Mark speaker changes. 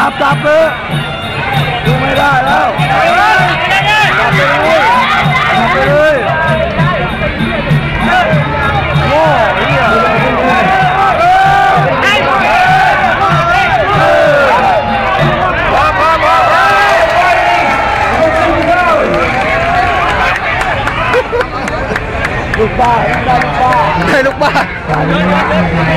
Speaker 1: จับเลยดูไม่ได้แล้วจับไปเลยจับไปเลยโอ้ยลูกบ้าได้ลูกบ้าได้ลูกบ้า